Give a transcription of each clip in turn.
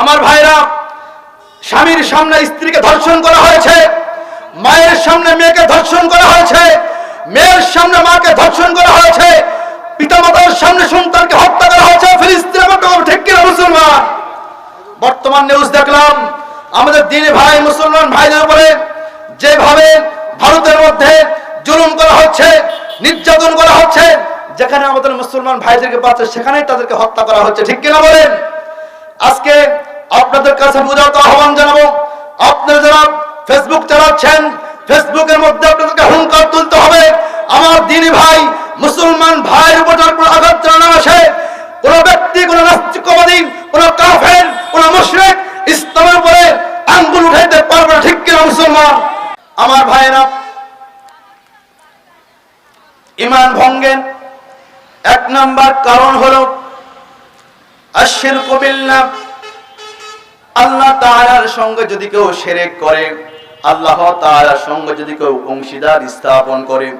আমার ভাইরা, স্বামীর সামনে স্ত্রীকে ধর্ষণ করা হয়েছে, মায়ের সামনে মেয়েকে ধর্ষণ করা হয়েছে, মেয়ের সামনে মাকে ধর্ষণ করা হয়েছে, পিতামাতার সামনে সন্তানকে হত্যা করা হয়েছে ঠিক কিনা মুসলমান? বর্তমান নিউজ দেখলাম, আমাদের দিন ভাই মুসলমান ভাইদের উপরে যেভাবে ভারতের মধ্যে জুলুম করা হচ্ছে, নির্যাতন করা হচ্ছে, যেখানে আমাদের মুসলমান ভাইদেরকে পাচ্ছে সেখানেই তাদেরকে হত্যা করা হচ্ছে। ঠিক কিনা বলেন? আজকে আপনাদের কাছে বুঝাতে আহ্বান জানাব। আপনারা যারা ফেসবুক চালাচ্ছেন ফেসবুকের মধ্যে আপনাদেরকে হুঙ্কার তুলতে হবে। আমার দিনী ভাই, মুসলমান ভাইয়ের উপর যেন কোনো আঘাত জানা আসে কোন ব্যক্তি, কোন নাস্তিকবাদী, কোন কাফের, কোন মুশরিক, ইসলামের উপরে আঙ্গুল উঠাইতে পারবে না, ঠিক কিনা মুসলমান? আমার ভাইয়েরা, ইমান ভঙ্গের এক নাম্বার কারণ হলো আশির কবিল্লা আল্লাহ তাআলার সঙ্গে যদি কেউ শিরক করে, আল্লাহ তাআলার সঙ্গে যদি কেউ অংশীদার স্থাপন করে,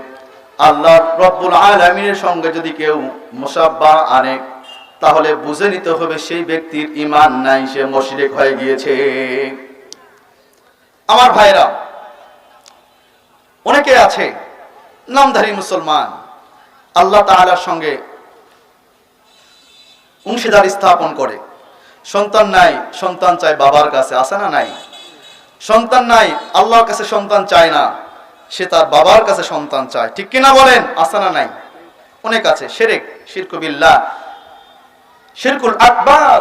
আল্লাহ রব্বুল আলামিনের সঙ্গে যদি কেউ মুসাব্বা আনে, তাহলে বুঝে নিতে হবে সেই ব্যক্তির ইমান নাই, সে মুশরিক হয়ে গিয়েছে। আমার ভাইরা, অনেকে আছে, নামধারী মুসলমান, আল্লাহ তাআলার সঙ্গে অংশীদার স্থাপন করে। সন্তান নাই, সন্তান চায় বাবার কাছে আসে না নাই? সন্তান নাই, আল্লাহর কাছে সন্তান চায় না, সে তার বাবার কাছে সন্তান চায়। ঠিক কিনা বলেন? আসে না নাই? অনেক আছে। শিরেক শিরকুবিল্লাহ শিরকুল আকবার।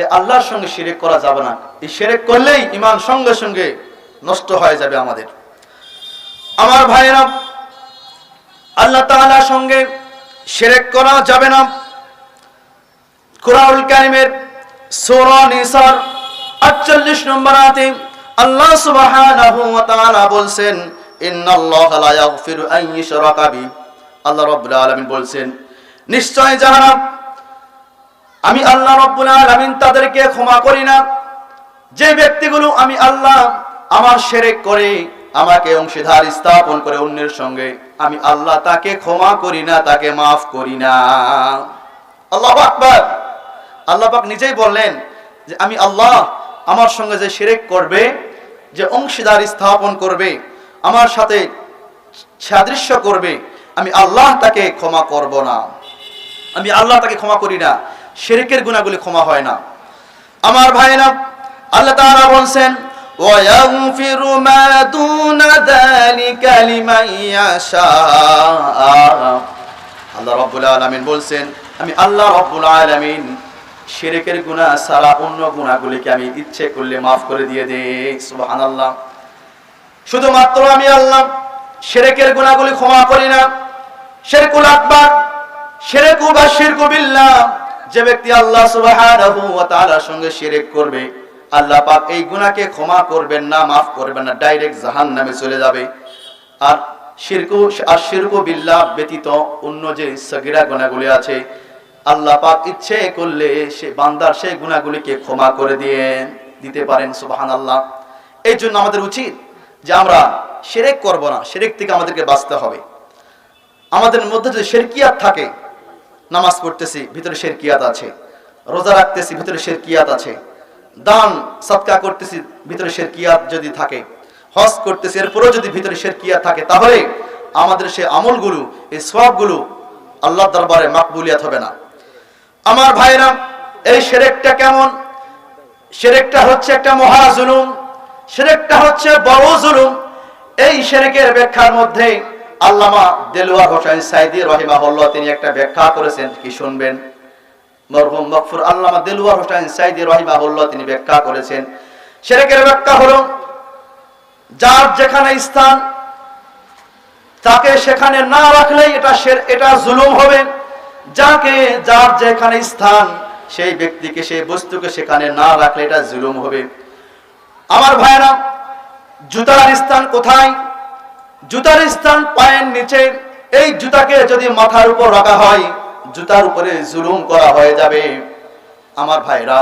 এ আল্লাহর সঙ্গে শিরেক করা যাবে না। এই শিরেক করলেই ইমান সঙ্গে সঙ্গে নষ্ট হয়ে যাবে আমাদের। আমার ভাইয়েরা, আল্লাহ তাআলার সঙ্গে শিরেক করা যাবে না। কোরআনুল কারিমের সূরা নিসার 48 নম্বর আল্লাহ বলছেন তাদেরকে ক্ষমা করি না। যে ব্যক্তিগুলো আমি আল্লাহ আমার শিরক করে, আমাকে অংশীদার স্থাপন করে অন্যের সঙ্গে, আমি আল্লাহ তাকে ক্ষমা করি না, তাকে মাফ করি না। আল্লাহ আকবার। আল্লাহ পাক নিজেই বললেন যে আমি আল্লাহ আমার সঙ্গে যে শিরেক করবে যে অংশীদার স্থাপন করবে আমার সাথে সাদৃশ্য করবে আমি আল্লাহ তাকে ক্ষমা করব না আমি আল্লাহ তাকে ক্ষমা করি না শিরকের গুণাগুলি ক্ষমা হয় না আমার ভাইরা আল্লাহ তাআলা বলছেন ويغفر ما دون ذلك لمن يشاء আল্লাহ রাব্বুল আলামিন বলছেন আমি আল্লাহ রাব্বুল আলামিন শিরকের গুনাহ সারা অন্য গুনাহগুলিকে আমি ইচ্ছে করলে মাফ করে দিয়ে দেই, সুবহানাল্লাহ। শুধুমাত্র আমি আল্লাহ, শিরকের গুনাহগুলি ক্ষমা করি না। শিরকুল আকবার, শিরকু বা শিরকু বিল্লাহ, যে ব্যক্তি আল্লাহ সুবহানাহু সঙ্গে শিরক করবে, আল্লাহ পাক এই গুনাহকে ক্ষমা করবেন না, মাফ করবেন না, ডাইরেক্ট জাহান্নামে চলে যাবে। আর শিরকু আর শিরকু বিল্লাহ ব্যতীত অন্য যে সগিরা গুনাহগুলি আছে আল্লাহ পাক ইচ্ছে করলে সে বান্দার সেই গুনাহগুলিকে ক্ষমা করে দিয়ে দিতে পারেন, সুবহানাল্লাহ। এই জন্য আমাদের উচিত যে আমরা সেরেক করব না, শিরক থেকে আমাদেরকে বাঁচতে হবে। আমাদের মধ্যে যদি শেরকিয়াত থাকে, নামাজ পড়তেছি, ভিতরে শেরকিয়াত আছে। রোজা রাখতেছি, ভিতরে শেরকিয়াত আছে। দান সৎকা করতেছি, ভিতরে শেরকিয়াত যদি থাকে। হজ করতেছি, এরপরেও যদি ভিতরে শেরকিয়াত থাকে, তাহলে আমাদের সে আমলগুলো, এই সবগুলো আল্লাহ দরবারে মাকবুলিয়াত হবে না। আমার ভাইরা, এই শেরেকটা কেমন? সেরেকটা হচ্ছে একটা মহা জুলুম শেরেকটা হচ্ছে বড় জুলুম। এই শেরেকের ব্যাখ্যার মধ্যে আল্লামা দেলুয়া হোসেন সাইদি রহিমাহুল্লাহ তিনি একটা ব্যাখ্যা করেছেন, কি শুনবেন? মরহুম মকফুর আল্লামা দেলুয়া হোসেন সাইদি রহিমাহুল্লাহ তিনি ব্যাখ্যা করেছেন। শেরেকের ব্যাখ্যা হলো, যার যেখানে স্থান, তাকে সেখানে না রাখলেই এটা এটা জুলুম হবে। যাকে, যার যেখানে স্থান, সেই ব্যক্তিকে, সেই বস্তুকে সেখানে না রাখলে এটা জুলুম হবে। আমার ভাইরা জুতার স্থান কোথায়? জুতার স্থান পায়ের নিচে। এই জুতাকে যদি মাথার উপর রাখা হয়, জুতার উপরে জুলুম করা হয়ে যাবে। আমার ভাইরা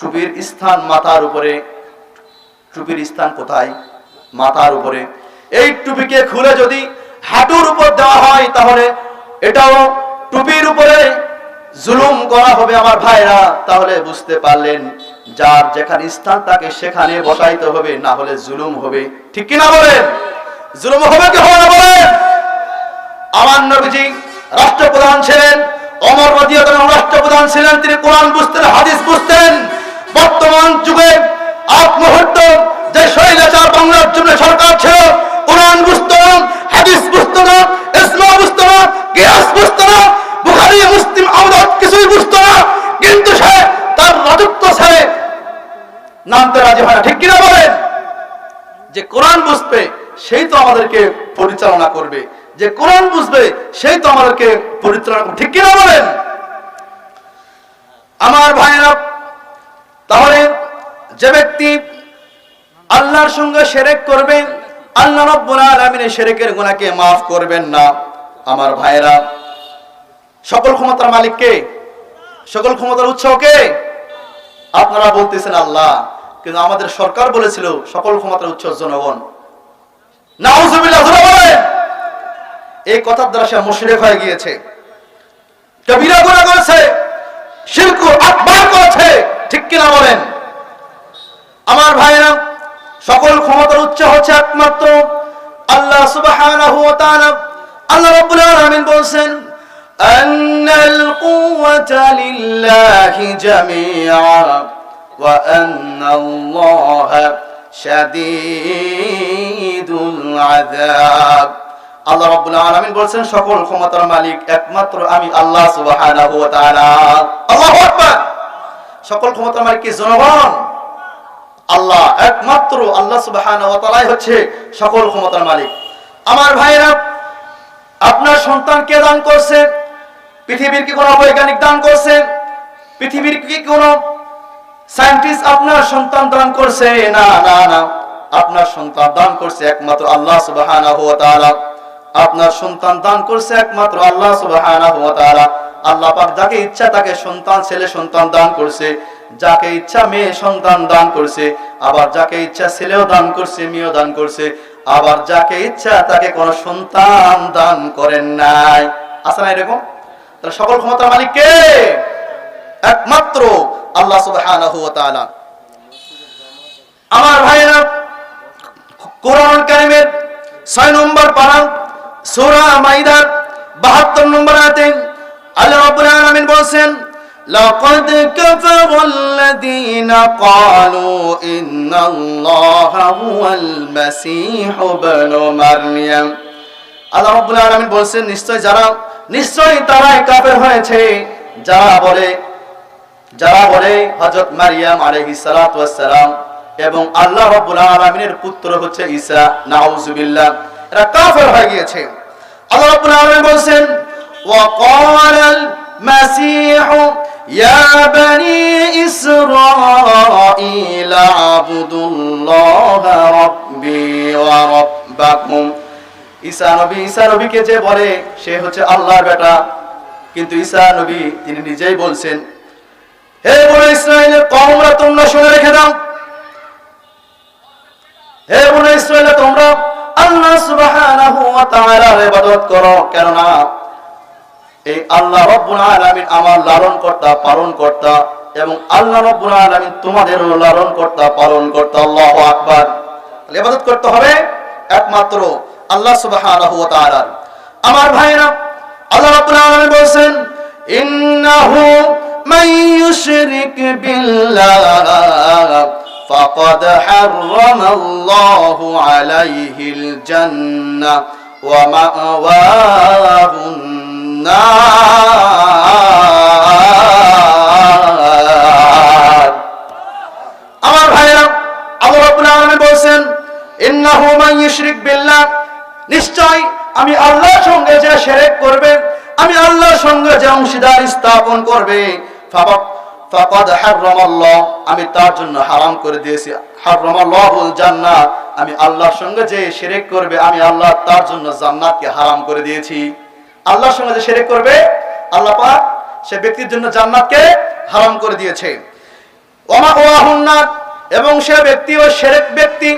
টুপির স্থান মাথার উপরে। টুপির স্থান কোথায়? মাথার উপরে। এই টুপিকে খুলে যদি হাঁটুর উপর দেওয়া হয়, তাহলে এটাও টুপির উপরে জুলুম করা হবে আমার ভাইরা, তাহলে বুঝতে পারলেন যার যেখানে স্থান তাকে সেখানে বসাইতে হবে, না হলে জুলুম হবে। ঠিক কিনা বলেন? জুলুম হবে কি হবে না বলেন? আমার নবীজি রাষ্ট্রপ্রধান ছিলেন অমর রাষ্ট্রপ্রধান ছিলেন, তিনি কোরআন বুঝতেন, হাদিস বুঝতেন। বর্তমান যুগে আপ মুহূর্ত যে শৈলাচার বাংলার জন্য সরকার ছিল, কোরআন বুঝতো হাদিস বুঝতো ইসলাম না কিয়াস বুঝতো বুখারী মুসলিম আওলাদ কিছুই বুঝতো না, কিন্তু সে তার রাজত্ব ছেড়ে নামতে রাজি হয় না। ঠিক কিনা বলেন? যে কোরআন বুঝবে, সেই তো আমাদেরকে পরিচালনা করবে। যে কোরআন বুঝবে, সেই তো আমাদেরকে পরিচালনা করবে। ঠিক কিনা বলেন? আমার ভাইয়েরা, তাহলে যে ব্যক্তি আল্লাহর সঙ্গে সেরেক করবে, আল্লাহ রব্বুল আলামিনের সেরেকের গুনাহকে maaf করবেন না। আমার ভাইয়েরা সকল ক্ষমতার মালিক কে সকল ক্ষমতার উৎস কে আপনারা বলতেছেন আল্লাহ, কিন্তু আমাদের সরকার বলেছিল সকল ক্ষমতার উৎস জনগণ। এই কথার দ্বারা সে মুশরিক হয়ে গিয়েছে। কবিরা গুনাহ করেছে, শিরক আকবার করেছে, ঠিক কিনা বলেন? আমার ভাইরা সকল ক্ষমতার উচ্চ হচ্ছে একমাত্র আল্লাহ তাআলা। আল্লাহ রাব্বুল আলামিন বলেন أن القوة لله جميعا وأن الله شديد العذاب আল্লাহ রাব্বুল আলামিন বলেন সকল ক্ষমতার মালিক একমাত্র আমি আল্লাহ সুবহানাহু ওয়া তাআলা আল্লাহু আকবার সকল ক্ষমতার মালিক কি জনগণ আল্লাহ একমাত্র আল্লাহ সুবহানাহু ওয়া তাআলাই হচ্ছে সকল ক্ষমতার মালিক আমার ভাইরা আপনার সন্তান কে দান করছে পৃথিবীর কি কোনো বৈজ্ঞানিক দান করছে পৃথিবীর কি কোনো সায়েন্টিস্ট আপনার সন্তান দান করছে? না না না। আপনার সন্তান দান করছে একমাত্র আল্লাহ সুবহানাহু ওয়া তাআলা। আপনার সন্তান দান করছে একমাত্র আল্লাহ সুবহানাহু ওয়া তাআলা। আল্লাহ পাক যাকে ইচ্ছা তাকে সন্তান, ছেলে সন্তান দান করছে। যাকে ইচ্ছা মেয়ে সন্তান দান করছে। আবার যাকে ইচ্ছা ছেলেও দান করছে, মেয়েও দান করছে। আবার যাকে ইচ্ছা তাকে কোনো সন্তান দান করেন নাই। আছে না এরকম? তাহলে সকল ক্ষমতার মালিক কে একমাত্র আল্লাহ সুবহানাহু ওয়া তাআলা আমার ভাইরা কোরআন কারিমের 6 নম্বর পারা সূরা মাইদার 72 নম্বর আয়াতে আল্লাহ রাব্বুল আলামিন বলেন لقد كفر الذين قالوا إن الله هو المسيح ابن مريم আল্লাহ রাব্বুল আলামিন বলেন নিশ্চয় যারা নিশ্চয়ই তারাই কাফের হয়েছে। যারা বলে যারা বলে হযরত মারিয়াম ওয়াস সালাম এবং আল্লাহ রাব্বুল আলামিনের পুত্র হচ্ছে ঈসা নাউজুবিল্লাহ এরা কাফের হয়ে গিয়েছে। আল্লাহ রাব্বুল আলামিন ওয়া ক্বালাল মাসীহু, ইয়া বনি ইসরাঈল, আবুদুল্লাহ রাব্বি ওয়া রাব্বাকুম। ঈসা নবী, ঈসা নবীকে যে বলে, সে হচ্ছে আল্লাহর বেটা। কিন্তু ঈসা নবী, তিনি নিজেই বলছেন, হে বলে ইসরায়েলের কওমরা, তোমরা শুনে রেখে দাও। হে বলে ইসরায়েল, তোমরা আল্লাহ সুবহানাহু ওয়া তাআলার ইবাদত করো। কেননা, এই আল্লাহ রব্বুল আলামিন আমার লালন কর্তা পালন কর্তা এবং আল্লাহ রব্বুল আলামিন তোমাদের লালন কর্তা পালন কর্তা আল্লাহু আকবার। ইবাদত করতে হবে একমাত্র আল্লাহ সুবাহ আমার ভাইরা আল্লাহ রাব্বুল আলামিন বলেন ইন্নাহু মান ইউশরিক বিল্লাহ, ফাকাদ হাররামাল্লাহু আলাইহিল জান্নাহ ওয়া মাওয়াহুন স্থাপন করবে। আমি তার জন্য হারাম করে দিয়েছি। আমি আল্লাহর সঙ্গে যে শিরক করবে, আমি আল্লাহ তার জন্য জান্নাতকে হারাম করে দিয়েছি। আল্লাহর সঙ্গে যে শিরক করবে, আল্লাহ পাক সে ব্যক্তির জন্য জান্নাতকে হারাম করে দিয়েছে। এবং সে ব্যক্তি ও শিরক ব্যক্তি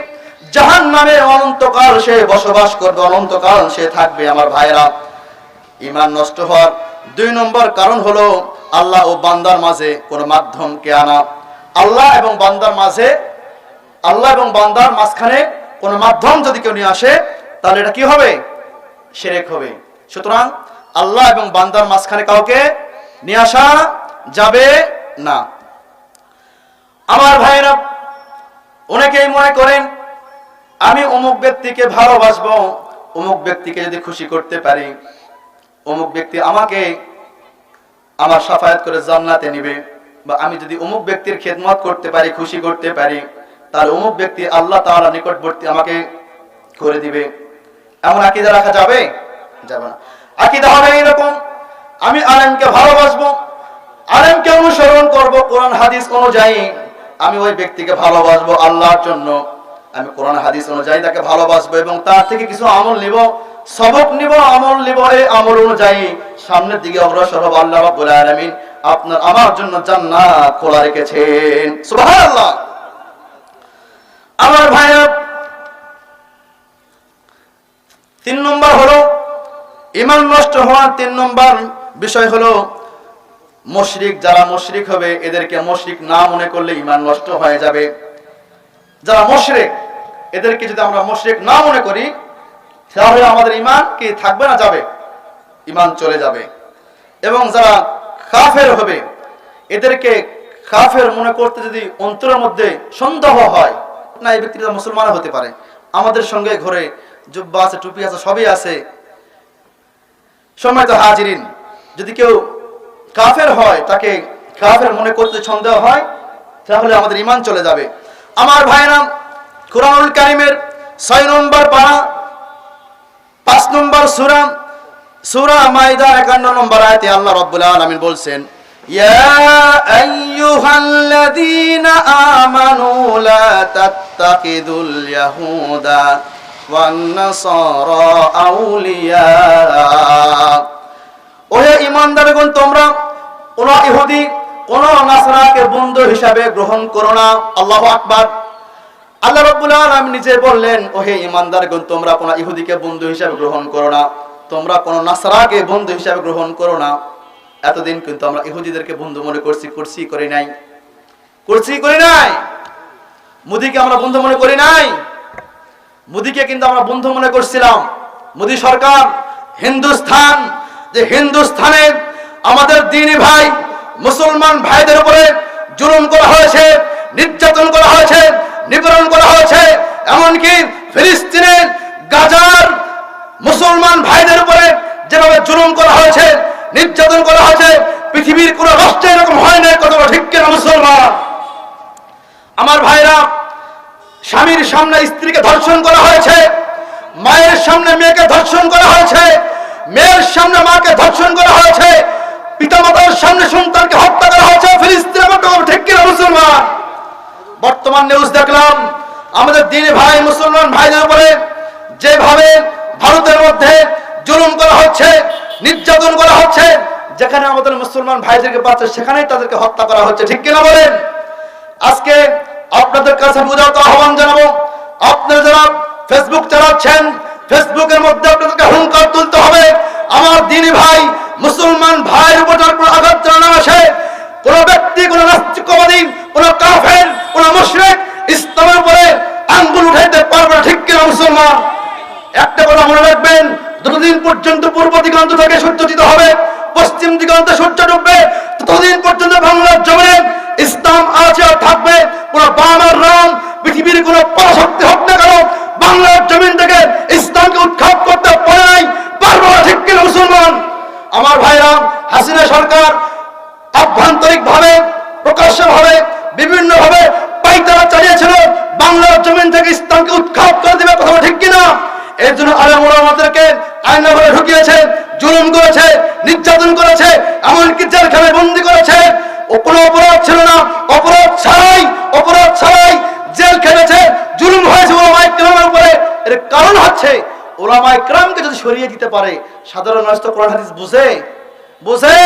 জাহান নামে অনন্তকাল সে বসবাস করবে, অনন্তকাল সে থাকবে আমার ভাইরা। ইমান নষ্ট হওয়ার দুই নম্বর কারণ হলো আল্লাহ ও বান্দার মাঝে কোনো মাধ্যমকে আনা। আল্লাহ এবং বান্দার মাঝে, আল্লাহ এবং বান্দার মাঝখানে কোনো মাধ্যম যদি কেউ নিয়ে আসে, তাহলে এটা কি হবে? সেরেক হবে। সুতরাং আল্লাহ এবং বান্দার মাঝখানে কাউকে নিয়ে আসা যাবে না। আমার ভাইরা অনেকেই মনে করেন, আমি অমুক ব্যক্তিকে ভালোবাসবো, অমুক ব্যক্তিকে যদি খুশি করতে পারি। অমুক ব্যক্তি আমাকে আমার সাফায়াত করে জান্নাতে নিবে, বা আমি যদি অমুক ব্যক্তির খেদমত করতে পারি, খুশি করতে পারি, তাহলে অমুক ব্যক্তি আল্লাহ তাআলা নিকটবর্তী আমাকে করে দিবে। এমন আকিদা রাখা যাবে? যাবে না। আকিদা হবে এরকম আমি আলেমকে ভালোবাসবো, আলেমকে অনুসরণ করব, কোরআন, হাদিস অনুযায়ী আমি ওই ব্যক্তিকে ভালোবাসবো আল্লাহর জন্য। আমি কোরআন, হাদিস অনুযায়ী তাকে ভালোবাসবো এবং তার থেকে কিছু আমল নিব সবক নিব, আমল নিব এই আমল অনুযায়ী। সামনের দিকে অগ্রসর হব আল্লাহ রাব্বুল আলামিন। আপনার আমার জন্য জান্নাত খোলা রেখেছেন। সুবহানাল্লাহ। আমার ভাইয়া তিন নম্বর হলো ইমান নষ্ট হওয়ার তিন নম্বর বিষয় হলো, মুশরিক যারা মুশরিক হবে, এদেরকে মুশরিক না মনে করলে ইমান নষ্ট হয়ে যাবে। যারা মুশরিক, এদেরকে যদি আমরা মুশরিক না মনে করি তাহলে আমাদের ইমান কি থাকবে না যাবে? ইমান চলে যাবে। এবং যারা কাফের হবে, এদেরকে কাফের মনে করতে যদি অন্তরের মধ্যে সন্দেহ হয়, না এই ব্যক্তিটা মুসলমান হতে পারে। আমাদের সঙ্গে ঘরে জুব্বা আছে, টুপি আছে, সবই আছে। সময় তো হাজিরিন, যদি কেউ কাফের হয়, তাকে কাফের মনে করতে সন্দেহ হয়, তাহলে আমাদের ইমান চলে যাবে। আমার ভাইরাম কোরআনুল কারিমের ছয় নম্বর পাড়া পাঁচ নম্বর সুরা সুরা মাইদা একান্ন নম্বর আয়তে আল্লাহ রব্বুল আলামিন বলছেন তোমরা কোন ইহুদি, কোন নাসরাকে বন্ধু হিসাবে গ্রহণ করো না। আল্লাহ আকবার। আল্লাহ রাব্বুল আলামিন নিজে বললেন, ওহে ঈমানদারগণ, তোমরা কোন ইহুদিকে বন্ধু হিসাবে গ্রহণ করো না। তোমরা কোন নাসরাকে বন্ধু হিসাবে গ্রহণ করো না। এতদিন কিন্তু আমরা ইহুদিদেরকে বন্ধু মনে করছি করছি করি নাই। করছি করি নাই। মুদিকে আমরা বন্ধু মনে করি নাই। মুদিকে কিন্তু আমরা বন্ধু মনে করছিলাম। মোদি সরকার, হিন্দুস্থান, যে হিন্দুস্থানে আমাদের দিনী ভাই মুসলমান ভাইদের উপরে জুলুম করা হয়েছে, নির্যাতন করা হয়েছে নিপীড়ন করা হয়েছে। এমনকি ফিলিস্তিনের গাজার মুসলমান ভাইদের উপরে যেভাবে জুলুম করা হয়েছে, নির্যাতন করা হয়েছে, পৃথিবীর কোন রাষ্ট্রে এরকম হয় না কত ঠিক কিনা মুসলমান? আমার ভাইরা, স্বামীর সামনে স্ত্রীকে ধর্ষণ করা হয়েছে, মায়ের সামনে মেয়েকে ধর্ষণ করা হয়েছে, মেয়ের সামনে মাকে ধর্ষণ করা হয়েছে, পিতামাতার সামনে সন্তানকে হত্যা করা হয়েছে ফিলিস্তিন ঠিক কিনা মুসলমান? বর্তমান নিউজ দেখলাম, আমাদের দিনী ভাই, মুসলমান ভাইদের উপরে যেভাবে ভারতের মধ্যে জুলুম করা হচ্ছে, নির্যাতন করা হচ্ছে, যেখানে আমাদের মুসলমান ভাইদেরকে পাচ্ছে সেখানেই তাদেরকে হত্যা করা হচ্ছে। ঠিক কিনা বলেন? আজকে আপনাদের কাছে বোঝাতে আহ্বান জানাব, আপনারা যারা ফেসবুক চালাচ্ছেন ফেসবুকের মধ্যে আপনাদেরকে হুঙ্কার তুলতে হবে। আমার দিনী ভাই, মুসলমান ভাইয়ের উপর যার কোনো আঘাত জানানো আসে, কোন ব্যক্তি, কোন নাস্তিকবাদী, কোন কাফের কোন মুশরিক, ইসলামের উপরে আঙ্গুল উঠাইতে পারবে না, ঠিক কিনা মুসলমান? একটা কথা মনে রাখবেন, যতদিন পর্যন্ত পূর্ব দিগন্ত থেকে সূর্যোদিত হবে, পশ্চিম দিগন্তে সূর্য ডুববে, ততদিন পর্যন্ত বাংলার জমিনে ইসলাম আছে আর থাকবে, কোন বামার রাম, পৃথিবীর কোন পরাশক্তি হোক না কেন, বাংলার জমিন থেকে ইসলামকে উৎখাত করতে পারে নাই, পারব না, ঠিক কিনা মুসলমান? আমার ভাইরা, হাসিনা সরকার আভ্যন্তরিক ভাবে প্রকাশ্য ভাবে বিভিন্ন ভাবে থেকে ইসলামকে উৎখাত করে দেবে কথা ঠিক কিনা? এর জন্য আলম আমাদেরকে আয়না ঘরে ঢুকিয়েছে, জুলুম করেছে, নির্যাতন করেছে, এমনকি জেলখানায় বন্দি করেছে। কোনো অপরাধ ছিল না। অপরাধ ছাড়াই অপরাধ ছাড়াই জেল খেটেছে, জুলুম হয়েছে ওলামা ইকরামের উপরে। এর কারণ হচ্ছে, ওলামা ইকরামকে যদি সরিয়ে দিতে পারে, সাধারণ মানুষ তো কোরআন হাদিস বুঝে। বুঝে?